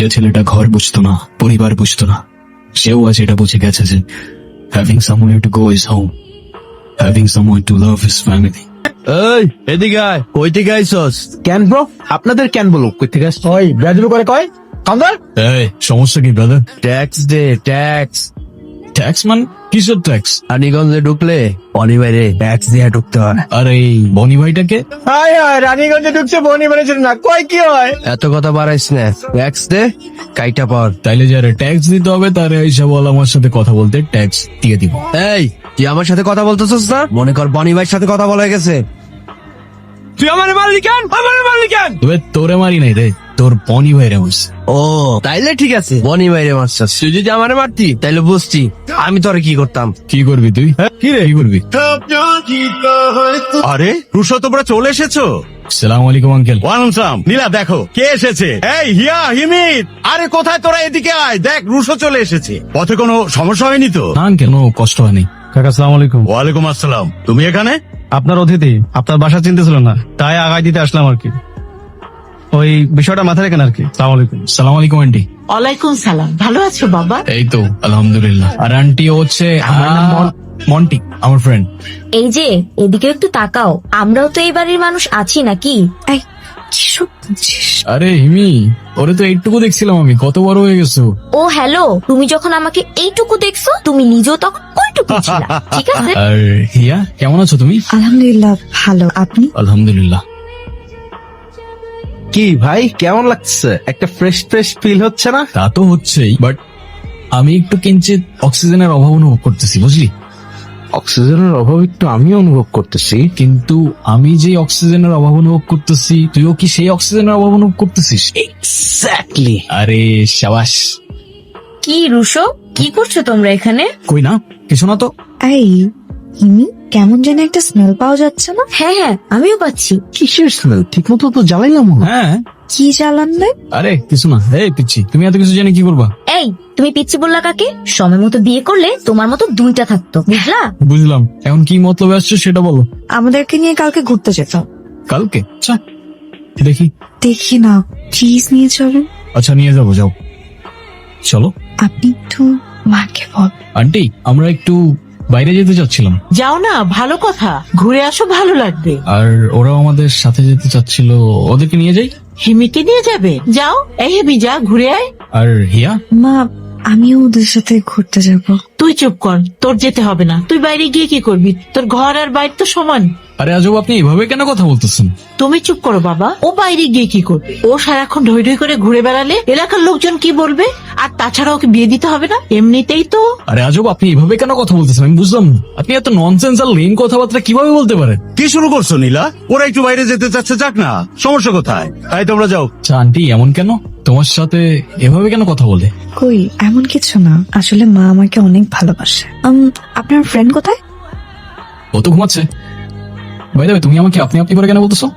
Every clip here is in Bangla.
যে ছেলেটা ঘর বুঝতো না পরিবার বুঝতো না সেও আজ এটা বুঝে গেছে যে having somewhere to go is home having somewhere to love is family এই এদিকে আয় কই থেকে আইছস? ক্যান ব্রো আপনাদের ক্যান বলো? কই থেকে আসছে? ওই বেয়াদবি করে কয় কাউন্টার এই সমস্যা কি ব্রাদার ট্যাক্স দে ট্যাক্স ট্যাক্স মান? কিসের ট্যাক্স রানীগঞ্জে ঢুকলে ট্যাক্স দিয়ে ঢুকতে হয়। আর এই বনি ভাইটাকে? হাই হাই রানীগঞ্জে ঢুকছে বনি বলেছিল না কয় কি হয়? এত কথা বাড়াইস না ট্যাক্স দে কাইটা পর। তাইলে যারা ট্যাক্স দিতে হবে তারা এইসব আমার সাথে কথা বলতে ট্যাক্স দিয়ে দিব। এই তুই আমার সাথে কথা বলতেছিস না? মনে কর বনি ভাইয়ের সাথে কথা বলা গেছে। তুই আমার মারলি কেন? আমার মারলি কেন? তোরে মারি নাই রে। তোর বনি ভাইরে মারছে ও তাইলে ঠিক আছে বনি ভাইরে মারছাস তুই যদি আমারে মারতি তাইলে বুঝছি আমি তোরে কি করতাম? কি করবি তুই কি রে? কি করবি? আরে রুশো তোমরা চলে এসেছ? সালাম আলাইকুম আঙ্কেল ওয়ালাইকুম নীলা দেখো কে এসেছে? এই হিয়া হিমিত! আরে কোথায় তোরা এদিকে আয়? দেখ রুশো চলে এসেছে। পথে কোনো সমস্যা হয়নি তো? না আঙ্কেল কোনো কষ্ট হয়নি। কাকা সালাম আলাইকুম। ওয়ালাইকুম আসসালাম। তুমি এখানে? আপনার অতিথি আপনার বাসা চিনতে ছিল না তাই আগায় দিতে আসলাম আর কি। ওই বিষয়টা মাথায় রেখেন আর কি। সালাম আলাইকুম। সালাম আলাইকুম আন্টি। ওয়ালাইকুম সালাম। ভালো আছো বাবা? এই তো আলহামদুলিল্লাহ। আর আন্টি হচ্ছে আমার নাম মন- মন্টি আমার ফ্রেন্ড এই যে এদিকে একটু তাকাও। আমরাও তো এই বাড়ির মানুষ আছি নাকি? এই কিসব বলছিস? আরে হিমি ওরে তো এইটুকু দেখছিলাম আমি। কত বড় হয়ে গেছো। ও হ্যালো তুমি যখন আমাকে এইটুকু দেখছ তুমি নিজেও তখন ওইটুকু ছিল। ঠিক আছে? আর হিয়া কেমন আছো তুমি? আলহামদুলিল্লাহ ভালো। আপনি? আলহামদুলিল্লাহ। কি ভাই? কেমন লাগছে? একটা ফ্রেশ ফ্রেশ ফিল হচ্ছে না? তা তো হচ্ছেই বাট আমি একটু কিঞ্চিত অক্সিজেনের অভাব অনুভব করতেছি বুঝলি? অক্সিজেনের অভাব একটু আমিও অনুভব করতেছি। কিন্তু আমি যে অক্সিজেনের অভাব অনুভব করতেছি তুইও কি সেই অক্সিজেনের অভাব অনুভব করতেছিস? এক্স্যাক্টলি আরে সাবাস! কি রুশো? কি করছ তোমরা এখানে? কই না কিছু না তো। এই হিমি কেমন যেন একটা স্মেল পাওয়া যাচ্ছে না? হ্যাঁ হ্যাঁ আমিও পাচ্ছি। কিসের স্মেল ঠিক মতো তো জ্বালাইলাম হ্যাঁ। কি জ্বালান দেয় আরে কিছু না। এই পিচ্ছি তুমি এত কিছু জেনে কি করবা? এই তুমি পিচ্ছি বললা কাকে? সময় মতো বিয়ে করলে তোমার মতো দুইটা থাকতো বুঝলা? বুঝলাম। এখন কি মতলবে আসছে সেটা বলো। আমাদেরকে নিয়ে কালকে ঘুরতে যেতাম কালকে? আচ্ছা দেখি। দেখি না প্লিজ নিয়ে চলেন আচ্ছা নিয়ে যাব যাও। চলো। আপনি একটু মাকে বল। আন্টি আমরা একটু বাইরে যেতে চাচ্ছিলাম। যাও না ভালো কথা। ঘুরে আসো ভালো লাগবে। আর ওরাও আমাদের সাথে যেতে চাচ্ছিল ওদেরকে নিয়ে যাই? হিমিকে নিয়ে যাবে? যাও এই হেমি যা ঘুরে আয়। আর হিয়া? মা আমিও ওদের সাথে ঘুরতে যাব। তুই চুপ কর তোর যেতে হবে না। তুই বাইরে গিয়ে কি করবি? তোর ঘর আর বাইরে তো সমান। আরে আজব আপনি এভাবে কেন কথা বলতেছেন? তুমি চুপ করো বাবা। ও বাইরে গিয়ে কি করবে? ও সারাক্ষণ ঢই ঢই করে ঘুরে বেড়ালে এলাকার লোকজন কি বলবে? আর তাছাড়া ওকে বিয়ে দিতে হবে না? এমনিতেই তো। আরে আজব আপনি এভাবে কেন কথা বলতেছেন? আমি বুঝলাম না। আপনি এত ননসেন্স আর লেন কথাবার্তা কীভাবে বলতে পারেন? কি শুরু করছ নীলা? ওরা একটু বাইরে যেতে চাচ্ছে যাক না। সমস্যা কোথায়? তাই তোমরা যাও। আচ্ছা আন্টি এমন কেন? তোমার সাথে এভাবে কেন কথা বলে? কই এমন কিছু না। আসলে মা আমাকে অনেক ভালোবাসে। উম, আপনার ফ্রেন্ড কোথায়? ও তো ঘুমাচ্ছে। ভাই দেবে তুমি আমাকে আপনি আপনি করে কেন বলতেছো?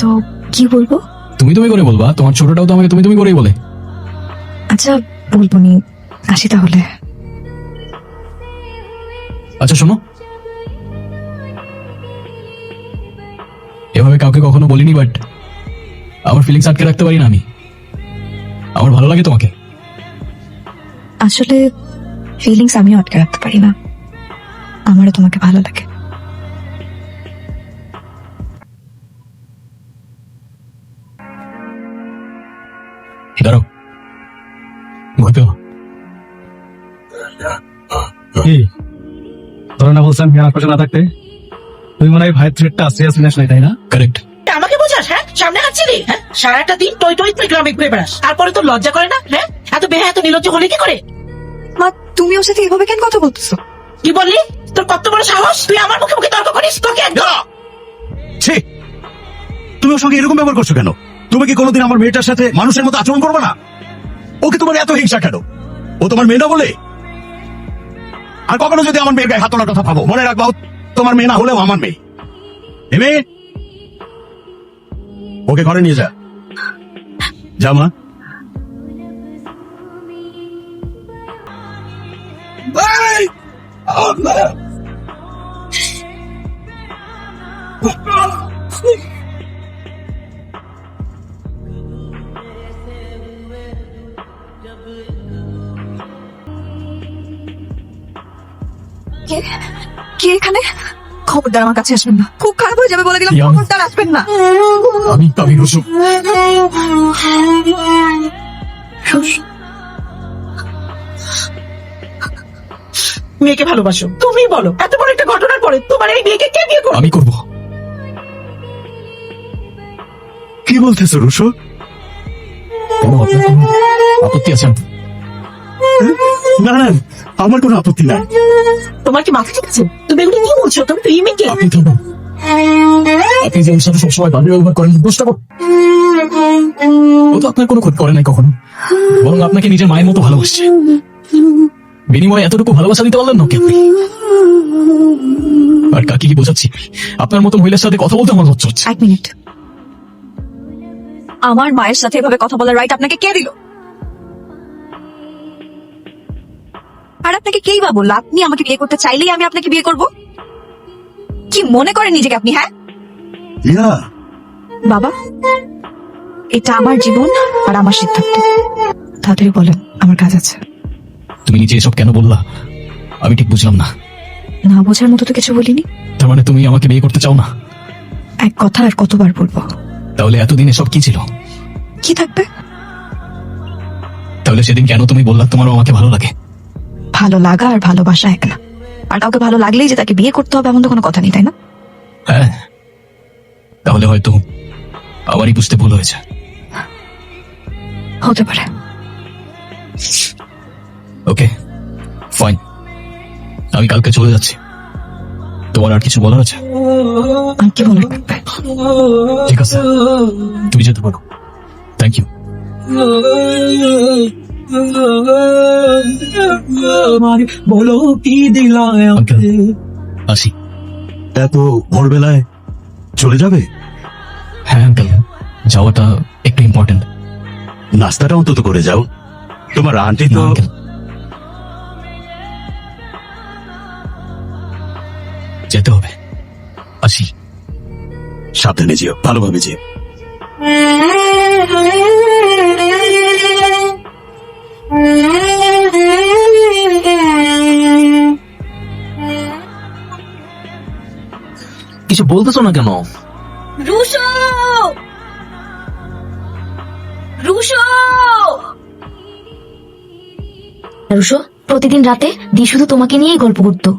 তো কি বলব? তুমি তুমি করে বলবা তোমার ছোটটাও তো আমাকে তুমি তুমি করেই বলে। আচ্ছা বলব নি। আসি তাহলে। আচ্ছা শোনো। এভাবে কাউকে কখনো বলিনি বাট আমার ফিলিংস আটকে রাখতে পারি না আমি। আমার ভালো লাগে তোমাকে। আসলে ফিলিংস আমিও আটকে রাখতে পারি না। আমারও তোমাকে ভালো লাগে। দাঁড়াও। ভয় পেও না। তোরা না না থাকতে? তুই মনে হয় ভাইয়ের থ্রেটটা সিরিয়াস নিস নাই তাই না? কারেক্ট সামনে হাঁটছিলি? হ্যাঁ? সারাটা দিন টই টই তুই গ্রামে ঘুরে বেড়াস। তারপরে তো লজ্জা করে না? হ্যাঁ? এত বেহা এত নিলজ্জ হলে কি করে? মা তুমি ওর সাথে এভাবে কেন কথা বলতেছো? কি বললি? তোর কত বড় সাহস? তুই আমার মুখে মুখে তর্ক করিস? তোকে ছি! তুমি ওর সঙ্গে এরকম ব্যবহার করছ কেন? তুমি কি কোনোদিন আমার মেয়েটার সাথে মানুষের মতো আচরণ করবে না? ওকে তোমার এত হিংসা কেন? ও তোমার মেয়ে না বলে? আর কখনো যদি আমার মেয়ের গায়ে হাত তোলার কথা ভাবো মনে রাখবা তোমার মেয়ে না হলেও আমার মেয়ে। মেয়ে ওকে ঘরে নিয়ে যা। জামা কে? কে এখানে? খবরদার আমার কাছে আসবেন না। খুব খারাপ হয়ে যাবে বলে দিলাম ইয়াম। খবরদার আসবেন না। আমি আমি মেয়েকে ভালোবাসো। তুমি বলো এত বড় একটা ঘটনার পরে তোমার এই মেয়েকে কে বিয়ে করবে? আমি করব। কি বলতেছো রুশো কেন আপনার কোনো আপত্তি আছে? না না আমার কোনো আপত্তি নাই। তোমার কি মাথা ঠিক আছে? তুমি এগুলো কি বলছো তুমি তো এই মেয়েকে আপনি আপনি যে ওর সাথে সবসময় বাজে ব্যবহার করেন দোষটা ও তো আপনার কোনো ক্ষতি করে নাই কখনো। বরং আপনাকে নিজের মায়ের মতো ভালোবাসছে। বিনিময়ে এতটুকু ভালোবাসা দিতে পারলেন না আপনি। আর কাকি কি বোঝাচ্ছি? আপনার মতো মহিলার সাথে কথা বলতে আমার লজ্জা হচ্ছে। এক মিনিট। আমার মায়ের সাথে এভাবে কথা বলার রাইট আপনাকে কে দিল? আর আপনাকে কেই বা বলল? আপনি আমাকে বিয়ে করতে চাইলেই আমি আপনাকে বিয়ে করব? কি মনে করেন নিজেকে আপনি হ্যাঁ? ইয়া। বাবা এটা আমার জীবন আর আমার সিদ্ধান্ত। তাড়াতাড়ি বলেন আমার কাজ আছে। তুমি নিজে এসব কেন বললা? আমি ঠিক বুঝলাম না। না বোঝার মতো তো কিছু বলিনি। তার মানে তুমি আমাকে বিয়ে করতে চাও না? এক কথা আর কতবার বলব? তাহলে এতদিন এসব কি ছিল? কি থাকবে? তাহলে সেদিন কেন তুমি বললা তোমারও আমাকে ভালো লাগে? ভালো লাগা আর ভালোবাসা এক না। আর কাউকে ভালো লাগলেই যে তাকে বিয়ে করতে হবে এমন তো কোনো কথা নেই তাই না? হ্যাঁ। তাহলে হয়তো আমারই বুঝতে ভুল হয়েছে। হতে পারে। Okay fine. আমি কালকে চলে যাচ্ছি। তোমার আর কিছু বলার আছে? আর কি বলার ঠিক আছে। তুমি যেতে পারো। থ্যাংক ইউ বলো কি দিলায় আসি। এত ভোরবেলায় চলে যাবে? হ্যাঁ আঙ্কেল যাওয়াটা একটু ইম্পর্টেন্ট নাস্তাটা অন্তত করে যাও। তোমার আন্টি তো যেতে হবে। আসি। সাবধানে যেও ভালোভাবে যেও। কিছু বলতেছো না কেন? রুশো! রুশো! রুশো প্রতিদিন রাতে দি শুধু তোমাকে নিয়েই গল্প করতো।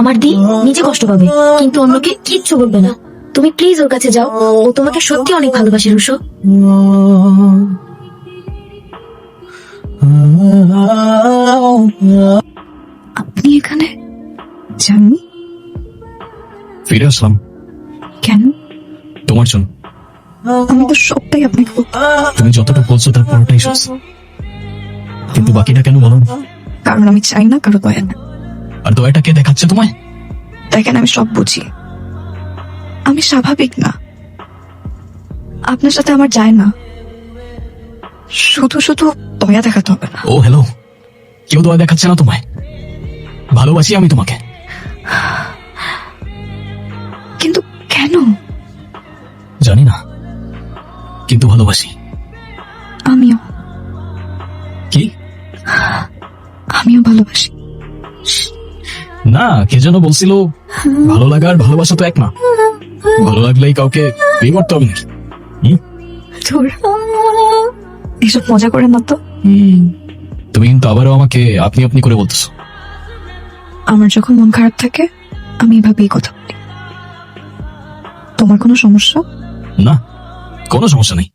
আমার দি নিজে কষ্ট পাবে কিন্তু অন্যকে কিচ্ছু বলবে না। তুমি প্লিজ ওর কাছে যাও ও তোমাকে সত্যি অনেক ভালোবাসে রুশো। আপনি এখানে জাননি ফিরে আসলাম। কেন? তোমার জন্য। আমি তো সবটাই আপনাকে তুমি যতটা বলছো তার পুরোটাই সত্যি কিন্তু বাকিটা কেন বলো কারণ আমি চাই না কারও দয়া না। আর দয়াটা কে দেখাচ্ছে তোমায়? দেখেন আমি সব বুঝি। আমি স্বাভাবিক না। আপনার সাথে আমার যায় না। শুধু শুধু দয়া দেখাতে হবে না। ও হ্যালো কেউ দয়া দেখাচ্ছে না তোমায়। ভালোবাসি আমি তোমাকে। কেন? জানি না কিন্তু ভালোবাসি। আমিও। কি? আমিও ভালোবাসি। না কে যেন বলছিল ভালো লাগা আর ভালোবাসা তো এক না। ভালো লাগলেই কাউকে বিয়ে করতে হবে নাকি? এসব মজা করে না তো? তুমি কিন্তু আবারও আমাকে আপনি আপনি করে বলতেছো। আমার যখন মন খারাপ থাকে আমি এভাবেই কথা তোমার কোনো সমস্যা? না কোনো সমস্যা নেই।